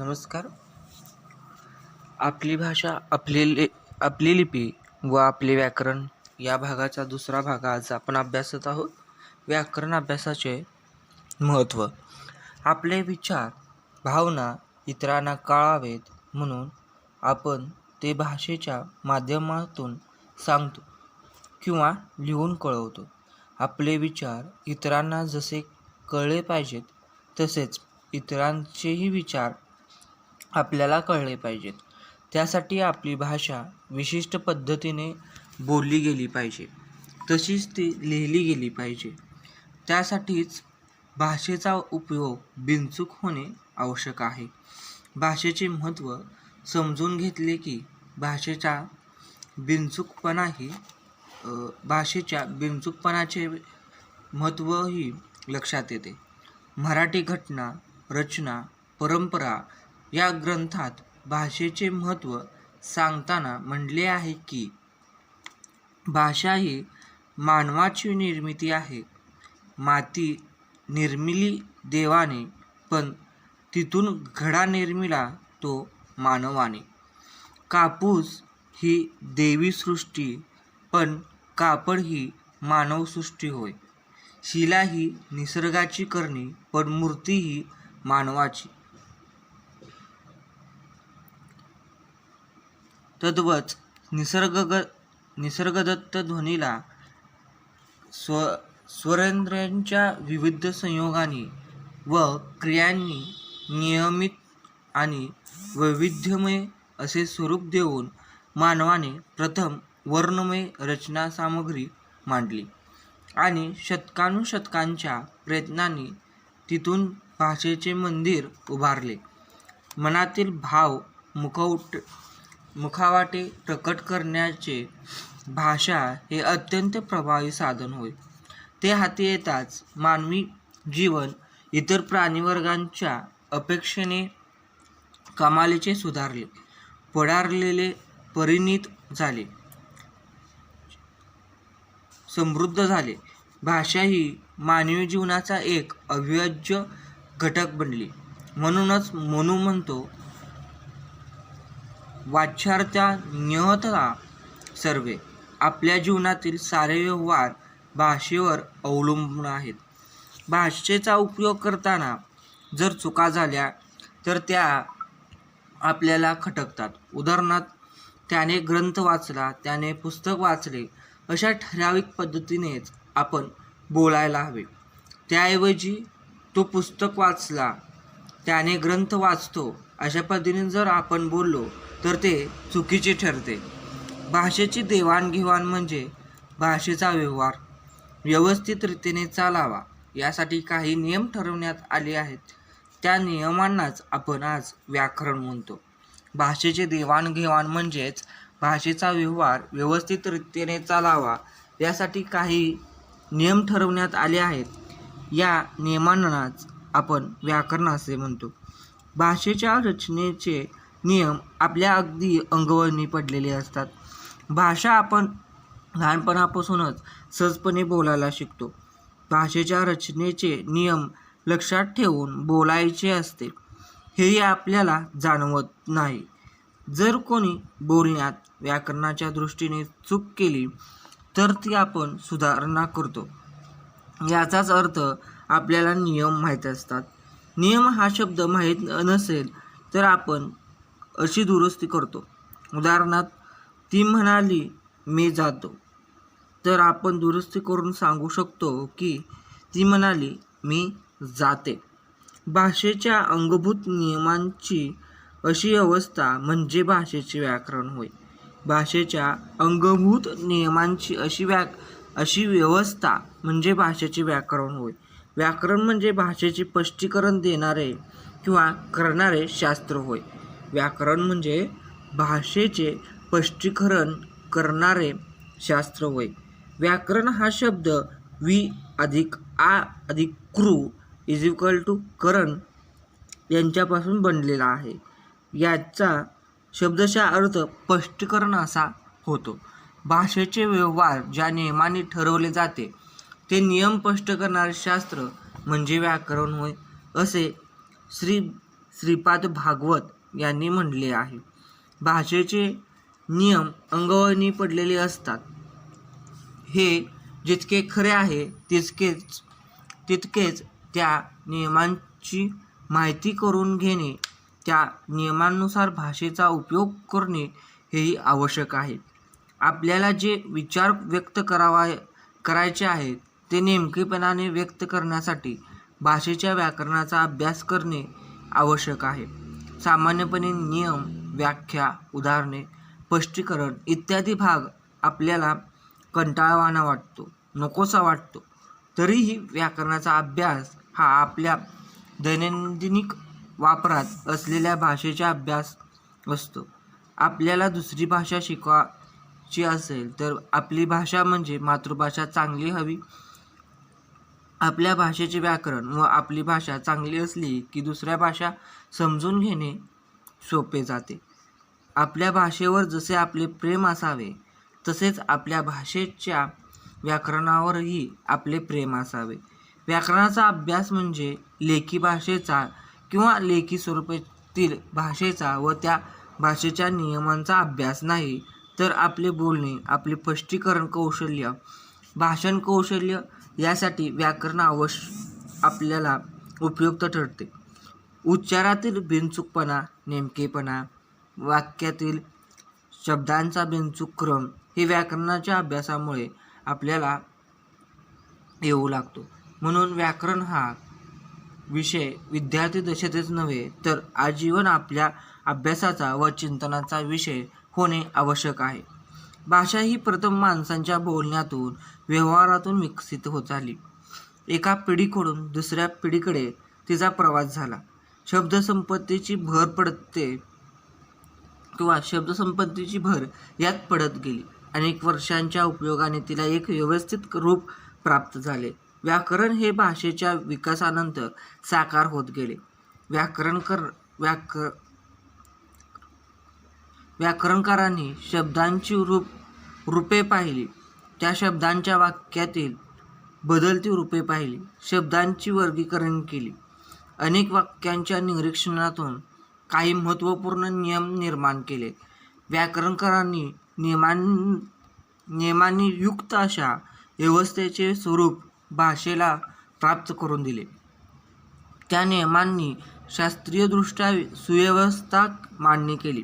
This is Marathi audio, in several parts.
नमस्कार. आपली भाषा आपली लि आपली लिपी व आपले व्याकरण या भागाचा दुसरा भाग आज आपण अभ्यासत आहोत. व्याकरण अभ्यासाचे महत्त्व. आपले विचार भावना इतरांना कळावेत म्हणून आपण ते भाषेच्या माध्यमातून सांगतो किंवा लिहून कळवतो. आपले विचार इतरांना जसे कळले पाहिजेत तसेच इतरांचेही विचार आपल्याला कळले पाहिजेत. त्यासाठी आपली भाषा विशिष्ट पद्धतीने बोलली गेली पाहिजे. तशीच ती लिहिली गेली पाहिजे. त्यासाठीच भाषेचा उपयोग बिनचूक होणे आवश्यक आहे. भाषेचे महत्त्व समजून घेतले की भाषेचा बिनचूकपणाही भाषेच्या बिनचूकपणाचे महत्त्वही लक्षात येते. मराठी घटना रचना परंपरा या ग्रंथात भाषेचे महत्त्व सांगताना म्हणले आहे की भाषा ही मानवाची निर्मिती आहे. माती निर्मिली देवाने पण तिथून घडा निर्मिला तो मानवाने. कापूस ही देवी सृष्टी पण कापड ही मानवसृष्टी होय. शिला ही निसर्गाची करणी पण मूर्ती ही मानवाची. तद्वच निसर्गग निसर्गदत्त ध्वनीला स्व स्वरेंद्रांच्या विविध संयोगाने व क्रियांनी नियमित आणि वैविध्यमय असे स्वरूप देऊन मानवाने प्रथम वर्णमय रचना सामग्री मांडली आणि शतकानुशतकांच्या प्रयत्नांनी तिथून भाषेचे मंदिर उभारले. मनातील भाव मुखवट मुखावाटे प्रकट करण्याचे भाषा हे अत्यंत प्रभावी साधन होय. ते हाती येताच मानवी जीवन इतर प्राणीवर्गांच्या अपेक्षेने कमालीचे सुधारले पडारलेले परिणित झाले समृद्ध झाले. भाषा ही मानवी जीवनाचा एक अविभाज्य घटक बनली. म्हणूनच मनू म्हणतो वाच्यार्थ्या नियतता सर्वे आपल्या जीवनातील सारे व्यवहार भाषेवर अवलंबून आहेत. भाषेचा उपयोग करताना जर चुका झाल्या तर त्या आपल्याला खटकतात. उदाहरणार्थ त्याने ग्रंथ वाचला त्याने पुस्तक वाचले अशा ठराविक पद्धतीनेच आपण बोलायला हवे. त्याऐवजी तो पुस्तक वाचला त्याने ग्रंथ वाचतो अशा पद्धतीने जर आपण बोललो तर ते चुकीचे ठरते. भाषेची देवाणघेवाण म्हणजे भाषेचा व्यवहार. व्यवस्थित रीतीने चालावा यासाठी काही नियम ठरवण्यात आले आहेत. त्या नियमांनाच आपण आज व्याकरण म्हणतो. भाषेचे देवाणघेवाण म्हणजेच भाषेचा व्यवहार व्यवस्थित रीतीने चालावा यासाठी काही नियम ठरवण्यात आले आहेत. या नियमांनाच आपण व्याकरण असे म्हणतो. भाषेच्या रचनेचे नियम आपल्या अगदी अंगवळणी पडलेले असतात. भाषा आपण लहानपणापासूनच सहजपणे बोलायला शिकतो. भाषेच्या रचनेचे नियम लक्षात ठेवून बोलायचे असते. हेही आपल्याला जाणवत नाही. जर कोणी बोलण्यात व्याकरणाच्या दृष्टीने चूक केली तर ती आपण सुधारणा करतो. याचाच अर्थ आपल्याला नियम माहीत असतात. नियम हा शब्द माहीत नसेल तर आपण अशी दुरुस्ती करतो. उदाहरणार्थ ती म्हणाली मी जातो. तर आपण दुरुस्ती करून सांगू शकतो की ती म्हणाली मी जाते. भाषेच्या अंगभूत नियमांची अशी अवस्था म्हणजे भाषेचे व्याकरण होय. भाषेच्या अंगभूत नियमांची अशी व्या अशी व्यवस्था म्हणजे भाषेचे व्याकरण होय. व्याकरण म्हणजे भाषेचे स्पष्टीकरण देणारे किंवा करणारे शास्त्र होय. व्याकरण म्हणजे भाषेचे स्पष्टीकरण करणारे शास्त्र होय. व्याकरण हा शब्द वी अधिक आ अधिक क्रू इज इक्वल टू करण यांच्यापासून बनलेला आहे. याचा शब्दाचा अर्थ स्पष्टीकरण असा होतो. भाषेचे व्यवहार ज्या नियमाने ठरवले जाते ते नियम स्पष्ट करणारे शास्त्र म्हणजे व्याकरण होय. असे श्री श्रीपाद भागवत यांनी म्हटले आहे. भाषेचे नियम अंगवळणी पडलेले असतात. हे जितके खरे आहे तितकेच तितकेच त्या नियमांची माहिती करून घेणे त्या नियमांनुसार भाषेचा उपयोग करणे हेही आवश्यक आहे. आपल्याला जे विचार व्यक्त करावा करायचे आहेत ते नेमकेपणाने व्यक्त करण्यासाठी भाषेच्या व्याकरणाचा अभ्यास करणे आवश्यक आहे. सामान्यपणे नियम व्याख्या उदाहरणे स्पष्टीकरण इत्यादी भाग आपल्याला कंटाळवाणा वाटतो नकोसा वाटतो. तरीही व्याकरणाचा अभ्यास हा आपल्या दैनंदिनिक वापरात असलेल्या भाषेचा अभ्यास असतो. आपल्याला दुसरी भाषा शिकवायची असेल तर आपली भाषा म्हणजे मातृभाषा चांगली हवी. आपल्या भाषेचे व्याकरण व आपली भाषा चांगली असली की दुसऱ्या भाषा समजून घेणे सोपे जाते. आपल्या भाषेवर जसे आपले प्रेम असावे तसेच आपल्या भाषेच्या व्याकरणावरही आपले प्रेम असावे. व्याकरणाचा अभ्यास म्हणजे लेखी भाषेचा किंवा लेखी स्वरूपातील भाषेचा व त्या भाषेच्या नियमांचा अभ्यास नाही तर आपले बोलणे आपले स्पष्टीकरण कौशल्य भाषण कौशल्य यासाठी व्याकरण अवश्य आपल्याला उपयुक्त ठरते. उच्चारातील बिनचूकपणा नेमकेपणा वाक्यातील शब्दांचा बिनचूक क्रम हे व्याकरणाच्या अभ्यासामुळे आपल्याला येऊ लागतो. म्हणून व्याकरण हा विषय विद्यार्थी दशेतच नव्हे तर आजीवन आपल्या अभ्यासाचा व चिंतनाचा विषय होणे आवश्यक आहे. भाषा ही प्रथम माणसांच्या बोलण्यातून व्यवहारातून विकसित होत आली एका पिढीकडून दुसऱ्या पिढीकडे तिचा प्रवास झाला. शब्दसंपत्तीची भर पडते किंवा शब्दसंपत्तीची भर यात पडत गेली. अनेक वर्षांच्या उपयोगाने तिला एक व्यवस्थित रूप प्राप्त झाले. व्याकरण हे भाषेच्या विकासानंतर साकार होत गेले. व्याकरणकर व्याक व्याकरणकारांनी शब्दांची रूप रूपे पाहिली. त्या शब्दांच्या वाक्यातील बदलती रूपे पाहिली. शब्दांची वर्गीकरण केली. अनेक वाक्यांच्या निरीक्षणातून काही महत्त्वपूर्ण नियम निर्माण केले. व्याकरणकारांनी नियमां नियमांनी युक्त अशा व्यवस्थेचे स्वरूप भाषेला प्राप्त करून दिले. त्या नियमांनी शास्त्रीयदृष्ट्या सुव्यवस्था मांडणी केली.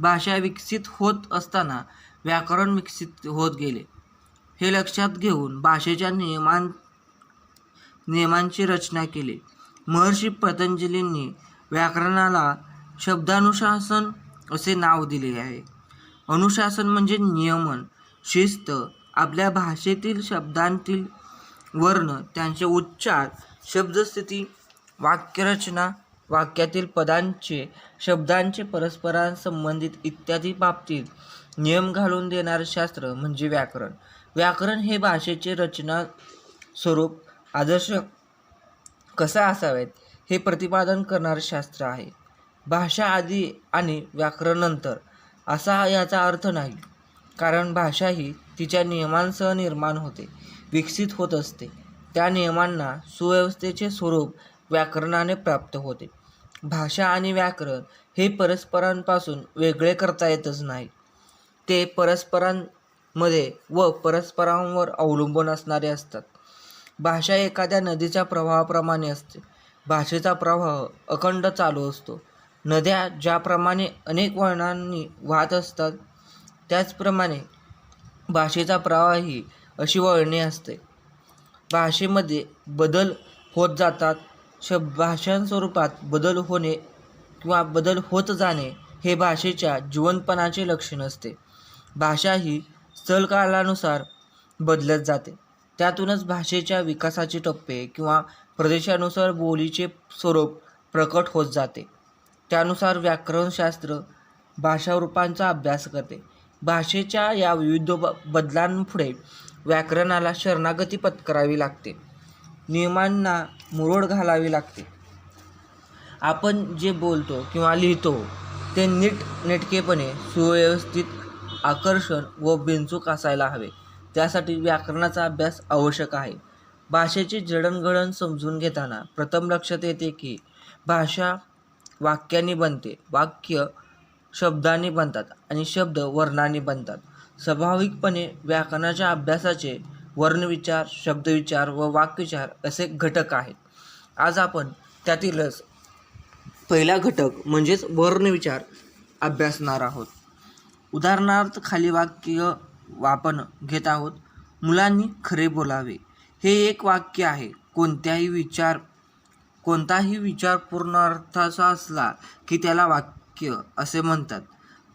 भाषा विकसित होत असताना व्याकरण विकसित होत गेले. हे लक्षात घेऊन भाषेच्या नियमां नियमांची रचना केली. महर्षी पतंजलींनी व्याकरणाला शब्दानुशासन असे नाव दिले आहे. अनुशासन म्हणजे नियमन शिस्त आपल्या भाषेतील शब्दांतील वर्ण त्यांचे उच्चार शब्दस्थिती वाक्यरचना वाक्यातील पदांचे शब्दांचे परस्परांसंबंधित इत्यादी बाबतीत नियम घालून देणारं शास्त्र म्हणजे व्याकरण. व्याकरण हे भाषेचे रचना स्वरूप आदर्श कसा असावेत हे प्रतिपादन करणारे शास्त्र आहे. भाषा आधी आणि व्याकरण नंतर असा याचा अर्थ नाही. कारण भाषा ही तिच्या नियमांसह निर्माण होते विकसित होत असते. त्या नियमांना सुव्यवस्थेचे स्वरूप व्याकरणाने प्राप्त होते. भाषा आणि व्याकरण हे परस्परांपासून वेगळे करता येतच नाही. ते परस्परांमध्ये व परस्परांवर अवलंबून असणारे असतात. भाषा एखाद्या नदीच्या प्रवाहाप्रमाणे असते. भाषेचा प्रवाह अखंड चालू असतो. नद्या ज्याप्रमाणे अनेक वळणांनी वाहत असतात त्याचप्रमाणे भाषेचा प्रवाहही अशी वळणे असते. भाषेमध्ये बदल होत जातात. शब भाषां स्वरूपात बदल होणे किंवा बदल होत जाणे हे भाषेच्या जिवंतपणाचे लक्षण असते. भाषा ही स्थलकालानुसार बदलत जाते. त्यातूनच भाषेच्या विकासाचे टप्पे किंवा प्रदेशानुसार बोलीचे स्वरूप प्रकट होत जाते. त्यानुसार व्याकरणशास्त्र भाषारूपांचा अभ्यास करते. भाषेच्या या विविध ब बदलांपुढे व्याकरणाला शरणागती पत्करावी लागते. नियमांना मुरड घालावी लागते. आपण जे बोलतो किंवा लिहितो ते नीट नेटकेपणे सुव्यवस्थित आकर्षण व बिनचूक असायला हवे. त्यासाठी व्याकरणाचा अभ्यास आवश्यक आहे. भाषेची जडणघडण समजून घेताना प्रथम लक्षात येते की भाषा वाक्याने बनते वाक्य शब्दांनी बनतात आणि शब्द वर्णांनी बनतात. स्वाभाविकपणे व्याकरणाच्या अभ्यासाचे वर्णविचार शब्दविचार व वाक्यविचार असे घटक आहेत. आज आपण त्यातीलच पहिला घटक म्हणजेच वर्णविचार अभ्यासणार आहोत. उदाहरणार्थ खाली वाक्य आपण घेत आहोत मुलांनी खरे बोलावे. हे एक वाक्य आहे. कोणत्याही विचार कोणताही विचार पूर्ण अर्थाचा असला की त्याला वाक्य असे म्हणतात.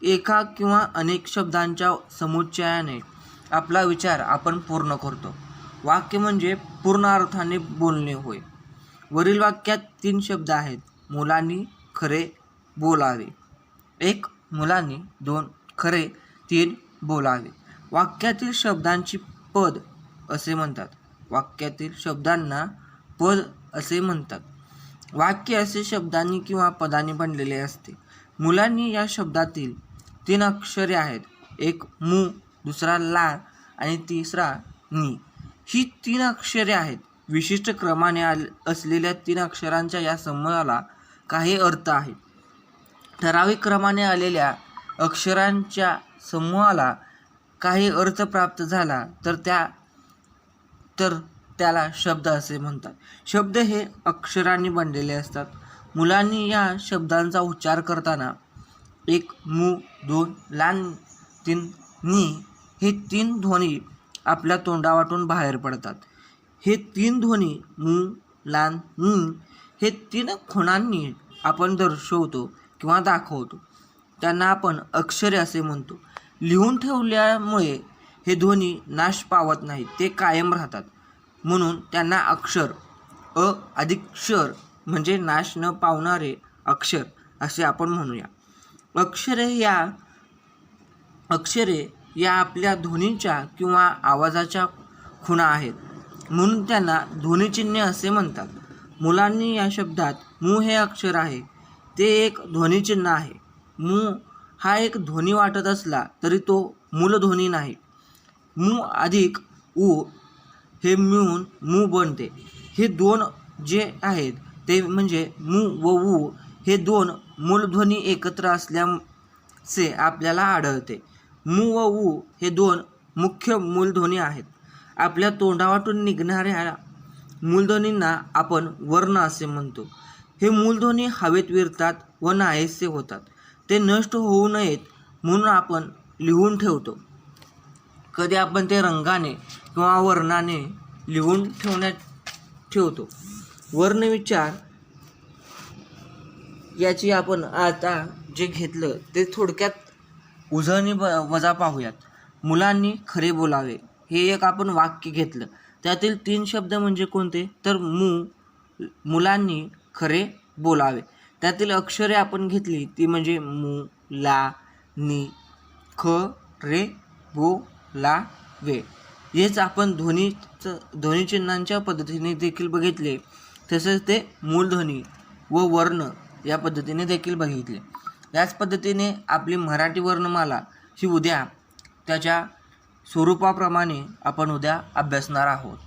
एका किंवा अनेक शब्दांच्या समुच्चयाने आपला विचार आपण पूर्ण करतो. वाक्य म्हणजे पूर्ण अर्थाने बोलणे होय. वरील वाक्यात तीन शब्द आहेत. मुलांनी खरे बोलावे. एक मुलांनी. दोन खरे तीन बोलावे. वाक्यातील शब्दांची पद असे म्हणतात. वाक्यातील शब्दांना पद असे म्हणतात. वाक्य असे शब्दांनी किंवा पदांनी बनलेले असते. मुलांनी या शब्दातील तीन अक्षरे आहेत. एक मू दुसरा ला आणि तिसरा नी. ही तीन अक्षरे आहेत. विशिष्ट क्रमाने आल असलेल्या तीन अक्षरांच्या या समूहाला काही अर्थ आहे ठराविक क्रमाने आलेल्या अक्षरांच्या समूहाला काही अर्थ प्राप्त झाला तर त्या तर त्याला शब्द असे म्हणतात. शब्द हे अक्षरांनी बनलेले असतात. मुलांनी या शब्दांचा उच्चार करताना एक मू दोन लान तीन नी हे तीन ध्वनी आपल्या तोंडावाटून बाहेर पडतात. हे तीन ध्वनी मू लान नी हे तीन खुणांनी आपण दर्शवतो किंवा दाखवतो. त्यांना आपण अक्षरे असे म्हणतो. लिहून ठेवल्यामुळे हे ध्वनी नाश पावत नाहीत ते कायम राहतात. म्हणून त्यांना अक्षर अ अधिक्षर म्हणजे नाश न पावणारे अक्षर असे आपण म्हणूया. अक्षरे या अक्षरे या आपल्या ध्वनीच्या किंवा आवाजाच्या खुणा आहेत. म्हणून त्यांना ध्वनिचिन्हे असे म्हणतात. मुलांनी या शब्दात मू हे अक्षर आहे. ते एक ध्वनिचिन्ह आहे. मू हा एक ध्वनी वाटत असला तरी तो मूलध्वनी नाही. मू अधिक ऊ हे मिळून मू बनते. हे दोन जे आहेत ते म्हणजे मू व ऊ हे दोन मूलध्वनी एकत्र असल्याचे आपल्याला आढळते. मू व ऊ हे दोन मुख्य मूलध्वनी आहेत. आपल्या तोंडावाटून निघणाऱ्या मूलध्वनींना आपण वर्ण असे म्हणतो. हे मूलध्वनी हवेत विरतात व नाहीसे होतात. ते नष्ट होऊ नयेत म्हणून आपण लिहून ठेवतो. कधी आपण ते रंगाने किंवा वर्णाने लिहून ठेवण्यात ठेवतो. वर्णविचार याची आपण आता जे घेतलं ते थोडक्यात उजळणी ब वजा पाहूयात. मुलांनी खरे बोलावे हे एक आपण वाक्य घेतलं. त्यातील तीन शब्द म्हणजे कोणते? तर मु मुलांनी खरे बोलावे. त्यातील अक्षरे आपण घेतली ती म्हणजे मू ला नी ख रे बो ला वे. हेच आपण ध्वनीचं ध्वनिचिन्हांच्या पद्धतीने देखील बघितले. तसेच ते मूलध्वनी व वर्ण या पद्धतीने देखील बघितले. याच पद्धतीने आपली मराठी वर्णमाला ही उद्या त्याच्या स्वरूपाप्रमाणे आपण उद्या अभ्यासणार आहोत.